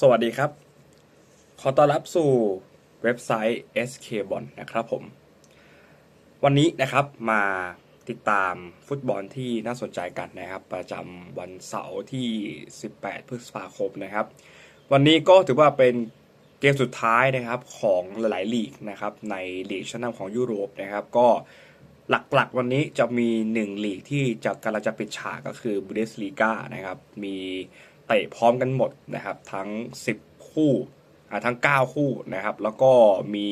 สวัสดีครับ ขอต้อนรับสู่เว็บไซต์ SK b o n นะครับผม วันนี้นะครับมาติดตามฟุตบอลที่น่าสนใจกันนะครับ ประจำวันเสาร์ที่ 18 พฤษภาคมนะครับ วันนี้ก็ถือว่าเป็นเกมสุดท้ายนะครับของหลายๆลีกนะครับในลีกชั้นนำของยุโรปนะครับ ก็หลักๆ วันนี้จะมี 1 ลีกที่จะกำลังจะปิดฉากก็คือบูเดสลีกานะครับมี เตะพร้อมกันหมดนะครับ ทั้ง 10 คู่ทั้ง 9 คู่นะครับ แล้วก็มี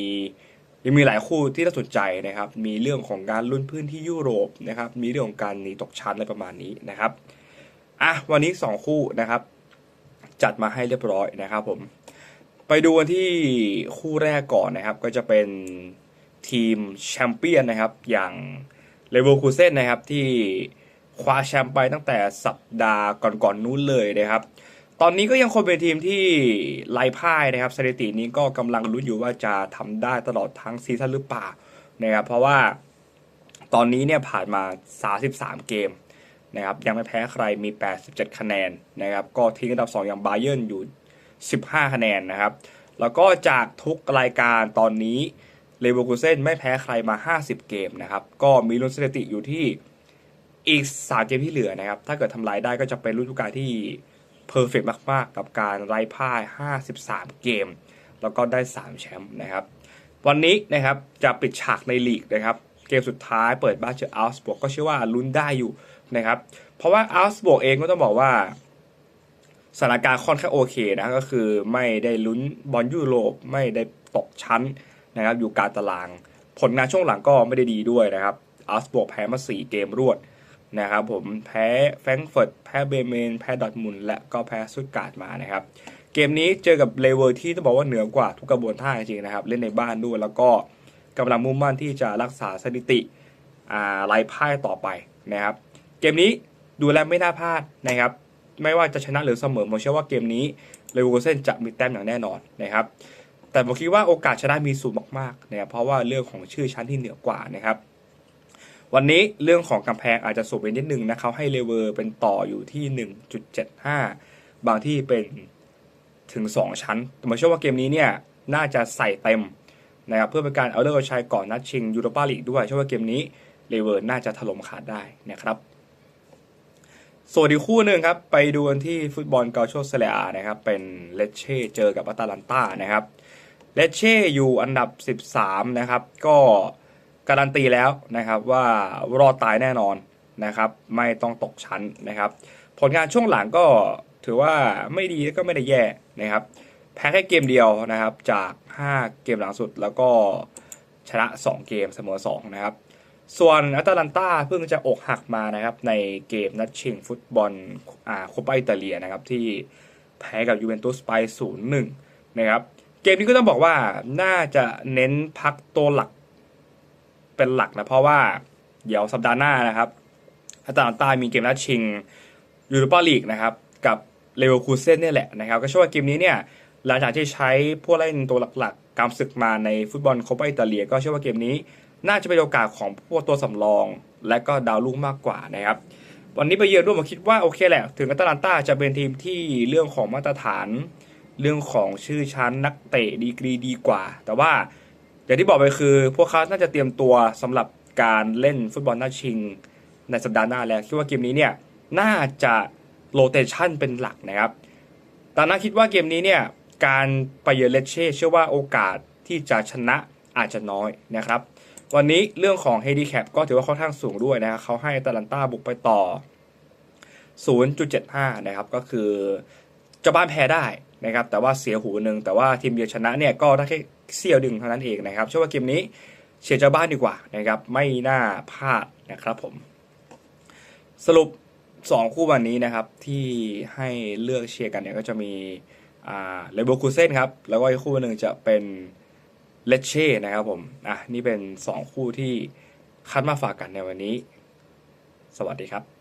ยังมีหลายคู่ที่น่าสนใจนะครับ มีเรื่องของการลุ้นพื้นที่ยุโรปนะครับ มีเรื่องของการหนีตกชั้นอะไรประมาณนี้นะครับอะวันนี้ 2 คู่นะครับ จัดมาให้เรียบร้อยนะครับผมไปดูกันที่คู่แรกก่อนนะครับ ก็จะเป็นทีมแชมเปี้ยนนะครับ อย่างเลเวอร์คูเซ่นนะครับที่ คว้าแชมป์ไปตั้งแต่สัปดาห์ก่อนๆนู้นเลยนะครับ ตอนนี้ก็ยังคงเป็นทีมที่ไล่พ่ายนะครับสถิตินี้ก็กำลังลุ้นอยู่ว่าจะทำได้ตลอดทั้งซีซั่นหรือเปล่านะครับ เพราะว่าตอนนี้เนี่ยผ่านมา 33 เกมนะครับยังไม่แพ้ใครมี 87 คะแนนนะครับก็ทิ้งอันดับ 2 อย่างบาเยิร์นอยู่ 15 คะแนนนะครับ แล้วก็จากทุกรายการตอนนี้เลเวอร์คูเซนไม่แพ้ใครมา 50 เกมนะครับ ก็มีลุ้นสถิติอยู่ที่ อีก3เกมที่เหลือนะครับ ถ้าเกิดทำลายได้ก็จะเป็นฤดูกาลที่เพอร์เฟกมาก ๆ กับการไล่พ่าย 53 เกม แล้วก็ได้ 3 แชมป์นะครับ วันนี้นะครับจะปิดฉากในลีกนะครับ เกมสุดท้ายเปิดบ้านเจออัลสบวกก็เชื่อว่าลุ้นได้อยู่นะครับ เพราะว่าอัลสบวกเองก็ต้องบอกว่าสถานการณ์ค่อนข้างโอเคนะก็คือไม่ได้ลุ้นบอลยุโรปไม่ได้ตกชั้นนะครับอยู่กลารตาราง ผลงานช่วงหลังก็ไม่ได้ดีด้วยนะครับอัลสบวกแพ้มา 4 เกมรวด นะครับผมแพ้แฟรงก์เฟิร์ตแพ้เบเมน แพ้ดอทมุนและก็แพ้สุดการ์ดมานะครับเกมนี้เจอกับเลเวอร์ที่ต้องบอกว่าเหนือกว่าทุกกระบวนท่าจริงนะครับ เล่นในบ้านด้วยแล้วก็กำลังมุ่งมั่นที่จะรักษาสถิติอ่าไพ่ายต่อไปนะครับ เกมนี้ดูแลไม่น่าพลาดนะครับ ไม่ว่าจะชนะหรือเสมอผมเชื่อว่าเกมนี้เลเวอร์เซนจะมีแต้มอย่างแน่นอนนะครับ แต่ผมคิดว่าโอกาสชนะมีสูงมากๆนะครับเพราะว่าเรื่องของชื่อชั้นที่เหนือกว่านะครับ วันนี้เรื่องของกำแพงอาจจะสูงไปนิดนึงนะเขาให้เลเวอร์เป็นต่ออยู่ที่ 1.75 บางที่เป็นถึง 2 ชั้น แต่ผมเชื่อว่าเกมนี้เนี่ยน่าจะใส่เต็มนะครับเพื่อเป็นการเอาเลิกเอาชัยก่อนนัดชิงยูโรปาลีกด้วยเชื่อว่าเกมนี้เลเวอร์น่าจะถล่มขาดได้นะครับส่วนอีกคู่หนึ่งครับ ไปดูกันที่ฟุตบอลเกาโชเซเลียนะครับ เป็นเลเช่เจอกับอัตาลันตานะครับเลเช่อยู่อันดับ 13 นะครับ ก็ การันตีแล้วนะครับว่ารอดตายแน่นอนนะครับ ไม่ต้องตกชั้นนะครับ ผลงานช่วงหลังก็ถือว่าไม่ดีก็ไม่ได้แย่นะครับแพ้แค่เกมเดียวนะครับจาก 5 เกมหลังสุดแล้วก็ชนะ 2 เกมเสมอ2นะครับส่วนอัตแลนตาเพิ่งจะอกหักมานะครับในเกมนัดชิงฟุตบอลอ่าโคปาอิตาเลียนะครับที่แพ้กับยูเวนตุสไป0-1นะครับเกมนี้ก็ต้องบอกว่าน่าจะเน้นพักตัวหลัก เป็นหลักนะ เพราะว่าเดี๋ยวสัปดาห์หน้านะครับอัตแลนตามีเกมนัดชิงยูโรปาลีกนะครับ กับเลเวอร์คูเซ่นเนี่ยแหละนะครับ ก็เชื่อว่าเกมนี้เนี่ยหลังจากที่ใช้ผู้เล่นตัวหลักๆกำศึกมาในฟุตบอลโคปาอิตาเลีย ก็เชื่อว่าเกมนี้น่าจะเป็นโอกาสของพวกตัวสำรอง และก็ดาวรุ่งมากกว่านะครับ วันนี้ไปเยือนด้วยผมคิดว่าโอเคแหละ ถึงอัตแลนตาจะเป็นทีมที่เรื่องของมาตรฐาน เรื่องของชื่อชั้นนักเตะดีกรีดีกว่า แต่ว่า อย่างที่บอกไปคือ พวกเขาน่าจะเตรียมตัวสำหรับการเล่นฟุตบอลนัดชิง ในสัปดาห์หน้าแล้วคิดว่าเกมนี้เนี่ยน่าจะโรเตชันเป็นหลักนะครับตอนนั้นคิดว่าเกมนี้เนี่ยการไปเยือนเลเช่เชื่อว่าโอกาสที่จะชนะอาจจะน้อยนะครับ วันนี้เรื่องของเฮดีแคปก็ถือว่าค่อนข้างสูงด้วยนะครับเขาให้ตาลันต้าบุกไปต่อ 0.75 นะครับ ก็คือจะบ้านแพ้ได้นะครับ แต่ว่าเสียหูหนึ่งแต่ว่าทีมเยือนชนะเนี่ยก็ได้แค่ เสี้ยวดึงเท่านั้นเองนะครับเชื่อว่าเกมนี้เชียร์เจ้าบ้านดีกว่านะครับไม่น่าพลาดนะครับผม สรุป 2 คู่วันนี้นะครับที่ให้เลือกเชียร์กันเนี่ยก็จะมีเลเวอร์คูเซนครับแล้วก็อีกคู่หนึ่งจะเป็นเลเช่นะครับผมอะนี่เป็น 2 คู่ที่คัดมาฝากกันในวันนี้ สวัสดีครับ